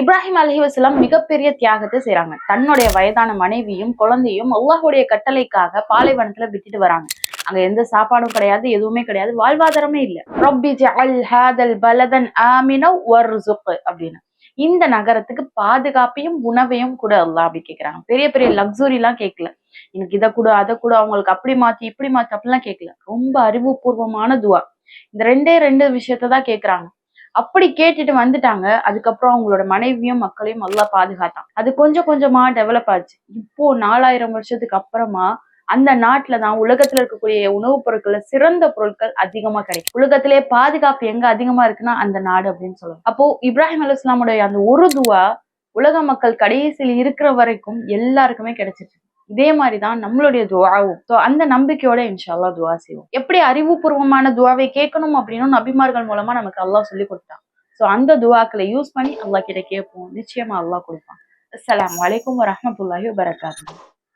இப்ராஹிம் அலஹி வசலாம் மிகப்பெரிய தியாகத்தை செய்றாங்க. தன்னுடைய வயதான மனைவியும் குழந்தையும் அல்லாஹுடைய கட்டளைக்காக பாலைவனத்துல விட்டுட்டு வராங்க. அங்க எந்த சாப்பாடும் கிடையாது எதுவுமே கிடையாது வாழ்வாதாரமே இல்ல. ரப்பி ஜஅல் ஹாதல் பலதன் ஆமின வர்சுக் அப்படின்னு. இந்த நகரத்துக்கு பாதுகாப்பையும் உணவையும் கூட அல்லாஹ் அப்படி கேக்குறாங்க. பெரிய பெரிய லக்ஸுரி எல்லாம் கேட்கல எனக்கு இதை கூட அதை கூட அவங்களுக்கு அப்படி மாத்தி இப்படி மாத்தி அப்படிலாம் கேட்கல ரொம்ப அறிவுபூர்வமான துவா. இந்த ரெண்டே ரெண்டு விஷயத்த தான் கேக்குறாங்க. அப்படி கேட்டுட்டு வந்துட்டாங்க. அதுக்கப்புறம் அவங்களோட மனைவியும் மக்களையும் நல்லா பாதுகாத்தான். அது கொஞ்சம் கொஞ்சமா டெவலப் ஆச்சு. இப்போ நாலாயிரம் வருஷத்துக்கு அப்புறமா அந்த நாட்டுல தான் உலகத்துல இருக்கக்கூடிய உணவுப் பொருட்கள்ல சிறந்த பொருட்கள் அதிகமா கிடைக்கும். உலகத்திலே பாதுகாப்பு எங்க அதிகமா இருக்குன்னா அந்த நாடு அப்படின்னு சொல்லலாம். அப்போ இப்ராஹிம் அலி இஸ்லாமுடைய அந்த ஒரு துவா உலக மக்கள் கடைசியில் இருக்கிற வரைக்கும் எல்லாருக்குமே கிடைச்சிட்டு இதே மாதிரிதான் நம்மளுடைய துவாவும். ஸோ அந்த நம்பிக்கையோட இன்ஷால்லா துவா செய்வோம். எப்படி அறிவுபூர்வமான துவாவை கேட்கணும் அப்படின்னு நபிமார்கள் மூலமா நமக்கு அல்லாஹ் சொல்லி கொடுத்தான் ஸோ அந்த துவாக்களை யூஸ் பண்ணி அல்லாஹ் கிட்ட கேட்போம். நிச்சயமா அல்லாஹ் கொடுப்பான். அஸ்லாம் வலைக்கம் வரஹ்மத்துல்லாஹி வரகாத்து